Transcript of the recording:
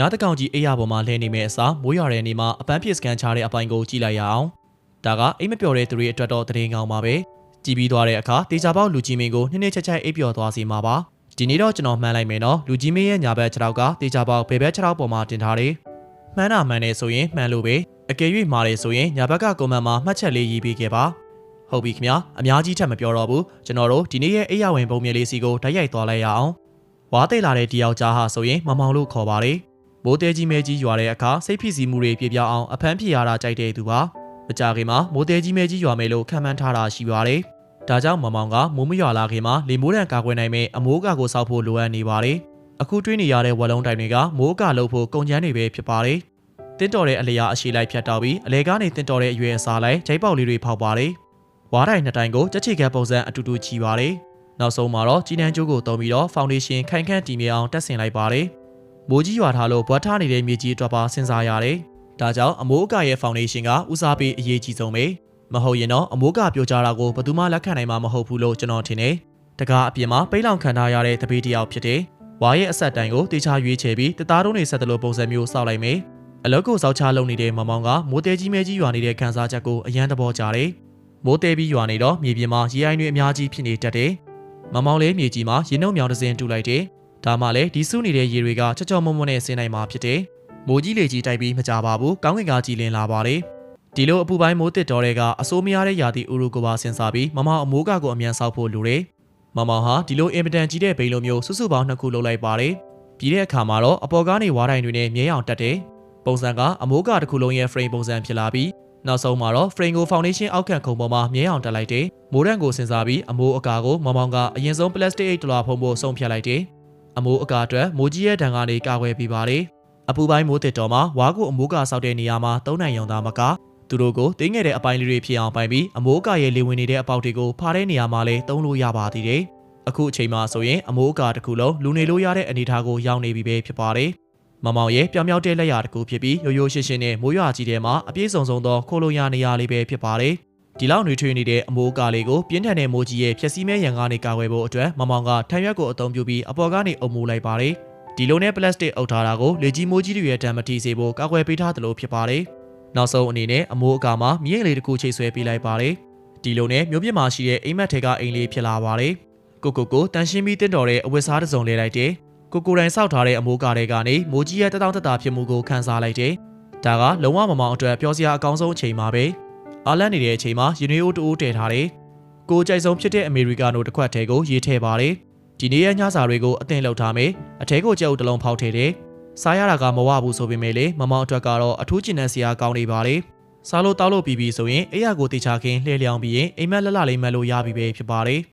ညားတကောင်ကြီးအိယာပေါ်မှာလဲနေမဲ့အစားမိုးရွာတဲ့နေမှာအပန်းဖြစ်စကန်ချတဲ့အပိုင်းကိုကြည့်လိုက်ရအောင်ဒါကအိမ်မပျော်တဲ့သူတွေအတွက်တော့တရင်ကောင်းပါပဲကြည်ပြီးသွားတဲ့အခါတေချာပေါက်လူကြီးမင်းကိုနှစ်နှစ်ချက်ချက်အိပ်ပျော်သွားစီမှာပါဒီနေ့တော့ကျွန်တော်မှန်းလိုက်မယ်နော်လူကြီးမင်းရဲ့ညာဘက်ခြေထောက်ကတေချာပေါက်ဘယ်ဘက်ခြေထောက်ပေါ်မှာတင်ထားတယ်မှန်းတာမှန်နေဆိုရင်မှန်လို့ပဲအကယ်၍မှားတယ်ဆိုရင်ညာဘက်ကကွန်မန့်မှာမှတ်ချက်လေးရေးပေးခဲ့ပါဟုတ်ပြီခင်ဗျာအများကြီးထပ်မပြောတော့ဘူးကျွန်တော်တို့ဒီနေ့ရဲ့အိယာဝင်ပုံမြင်လေးစီကိုတိုက်ရိုက်သွားလိုက်ရအောင်ဝါသိလာတဲ့တယောက်ကြားဟာဆိုရင်မမောင်လို့ခေါ်ပါတယ် မိုးတဲကြီးမဲကြီးရွာတဲ့အခါစိတ်ဖိစီးမှုတွေပြေပြောင်းအောင်အဖမ်းဖြစ်ရတာကြိုက်တဲ့သူပါမကြခင်မှာမိုးတဲကြီးမဲကြီးရွာမယ်လို့ခံမှန်းထားတာရှိပါတယ်ဒါကြောင့်မမောင်ကမိုးမရွာလာခင်မှာလေမိုးတံကာကွယ်နိုင်မဲ့အမိုးအကာကိုစောက်ဖို့လိုအပ်နေပါတယ်အခုတွေးနေရတဲ့ဝက်လုံးတိုင်တွေကမိုးအကာလုပ်ဖို့ကုန်ကျန်းနေပဲဖြစ်ပါတယ်တင်းတော်တဲ့အလျာအရှိလိုက်ဖြတ်တောက်ပြီးအလဲကားနေတင်းတော်တဲ့အရွယ်အစားလိုက်ဂျိုက်ပေါက်လေးတွေဖောက်ပါတယ်ဝါးတိုင်နှစ်တိုင်ကိုကြက်ချီကပုံစံအတူတူချီပါတယ်နောက်ဆုံးမှာတော့ကြီးနှန်းကျိုးကိုတုံးပြီးတော့ဖောင်ဒေးရှင်းခိုင်ခန့်တည်မြဲအောင်တက်ဆင်လိုက်ပါတယ် မိုးကြီးရွာထားလို့ဘွားထားနေတဲ့မြေကြီးအတွက်ပါစဉ်းစားရတယ်။ဒါကြောင့်အမိုးအကာရဲ့ဖောင်ဒေးရှင်းကဦးစားပေးအရေးကြီးဆုံးပဲ။မဟုတ်ရင်တော့အမိုးအကာပြိုကျတာကိုဘယ်သူမှလက်ခံနိုင်မှာမဟုတ်ဘူးလို့ကျွန်တော်ထင်တယ်။တကားအပြင်မှာပိတ်လောင်ခံထားရတဲ့တပည့်တစ်ယောက်ဖြစ်တဲ့ဝါရဲ့အဆက်တိုင်ကိုတေချာရွေးချယ်ပြီးတသားတုံးနေဆက်တလို့ပုံစံမျိုးစောက်လိုက်မယ်။အလုတ်ကိုစောက်ချလုပ်နေတဲ့မမောင်ကမိုးတဲကြီးမဲကြီးရွာနေတဲ့ခန်းစားချက်ကိုအရန်သဘောကျတယ်။မိုးတဲပြီးရွာနေတော့မြေပြင်မှာရေအိုင်းတွေအများကြီးဖြစ်နေတတ်တယ်။မမောင်လေးမြေကြီးမှာရေနှုတ်မြောင်တစ်စင်တူလိုက်တယ်။ ဒါမှလည်းဒီစုနေတဲ့ရေတွေကချောချောမွမွနဲ့ဆင်းနိုင်မှာဖြစ်တယ်။မိုးကြီးလေကြီးတိုက်ပြီးမကြပါဘူး။ကောင်းကင်ကကြည်လင်လာပါတယ်။ဒီလိုအပူပိုင်းမိုးတစ်တော်တွေကအစိုးမရတဲ့ယာတီဥရုကိုပါဆင်စားပြီးမမောင်အမိုးကကိုအမြန်ဆောက်ဖို့လိုတယ်။မမောင်ဟာဒီလိုအင်ပတန်ကြီးတဲ့ဘိန်းလိုမျိုးစုစုပေါင်းနှစ်ခုလုပ်လိုက်ပါတယ်။ပြီးတဲ့အခါမှာတော့အပေါ်ကနေဝါးတိုင်တွေနဲ့မြဲအောင်တက်တယ်။ပုံစံကအမိုးကတစ်ခုလုံးရဲ့ frame ပုံစံဖြစ်လာပြီးနောက်ဆုံးမှာတော့ frame ကို foundation အောက်ခံခုံပေါ်မှာမြဲအောင်တက်လိုက်တယ်။မိုးရန်ကိုဆင်စားပြီးအမိုးအကာကိုမမောင်ကအရင်ဆုံး plastic 8ဒလာဖုံးဖို့ဆုံးဖြတ်လိုက်တယ်။ အမိုးအကာအတွက်မိုးကြီးရဲ့ဒဏ်ကနေကာကွယ်ပေးပါတယ်။အပူပိုင်းမိုးတစ်တော်မှာဝါကူအမိုးကာဆောက်တဲ့နေရာမှာသုံးနိုင်ရုံသားမကသူတို့ကိုတင်းငယ်တဲ့အပိုင်းလေးတွေဖြစ်အောင်ပိုင်ပြီးအမိုးအကာရဲ့လေဝင်နေတဲ့အပေါက်တွေကိုဖားတဲ့နေရာမှာလည်းသုံးလို့ရပါသေးတယ်။အခုအချိန်မှာဆိုရင်အမိုးအကာတစ်ခုလုံးလူနေလို့ရတဲ့အနေအထားကိုရောက်နေပြီပဲဖြစ်ပါတယ်။မမောင်ရဲ့ပြောင်ပြောင်တဲ့လက်ရာတစ်ခုဖြစ်ပြီးရိုးရိုးရှင်းရှင်းနဲ့မိုးရွာကြီးထဲမှာအပြည့်စုံစုံသောခိုးလို့ရနေရလေးပဲဖြစ်ပါတယ်။ ဒီလောက်နှွေထွေးနေတဲ့အမိုးအကာလေးကိုပြင်းထန်တဲ့မိုးကြီးရဲ့ဖြက်စီးမဲ့ရန်ကနေကာကွယ်ဖို့အတွက်မမောင်ကထံရွက်ကိုအသုံးပြုပြီးအပေါ်ကနေအုံမိုးလိုက်ပါတယ်။ဒီလိုနဲ့ပလတ်စတစ်အုပ်ထားတာကိုလေကြီးမိုးကြီးတွေရဲ့တံမတီစေဖို့ကာကွယ်ပေးထားသလိုဖြစ်ပါတယ်။နောက်ဆုံးအနေနဲ့အမိုးအကာမှာမြင့်ကလေးတစ်ခုချိတ်ဆွဲပေးလိုက်ပါတယ်။ဒီလိုနဲ့မြို့ပြမှာရှိတဲ့အိမ်မက်ထဲကအိမ်လေးဖြစ်လာပါတယ်။ကိုကိုကိုတန်ရှင်းပြီးတင့်တော်တဲ့အဝတ်စားတစ်စုံလဲလိုက်တယ်။ကိုကိုတိုင်စောက်ထားတဲ့အမိုးကာတွေကနေမိုးကြီးရဲ့တတောင့်တတာဖြစ်မှုကိုခန်းစားလိုက်တယ်။ဒါကလုံးဝမမောင်အတွက်ပျော်စရာအကောင်းဆုံးအချိန်ပါပဲ။ အားလန့်နေတဲ့အချိန်မှာယူနီအိုတူအိုတည်ထားတယ်။ကိုကြိုက်ဆုံးဖြစ်တဲ့အမေရိကန်နိုတစ်ခွက်ထဲကိုရေးထည့်ပါတယ်။ဒီနေ့ရဲ့ညစာတွေကိုအသင်လောက်ထားမယ်။အထဲကိုကြက်ဥတစ်လုံးဖောက်ထည့်တယ်။စားရတာကမဝဘူးဆိုပေမဲ့လေမမောင်အတွက်ကတော့အထူးကျဉ်တဲ့စရာကောင်းနေပါလေ။စားလို့တောက်လို့ပြီးပြီဆိုရင်အိယာကိုတေချာခင်းလှည့်လျောင်းပြီးရင်အိမ်မက်လက်လလေးမက်လို့ရပြီပဲဖြစ်ပါတယ်။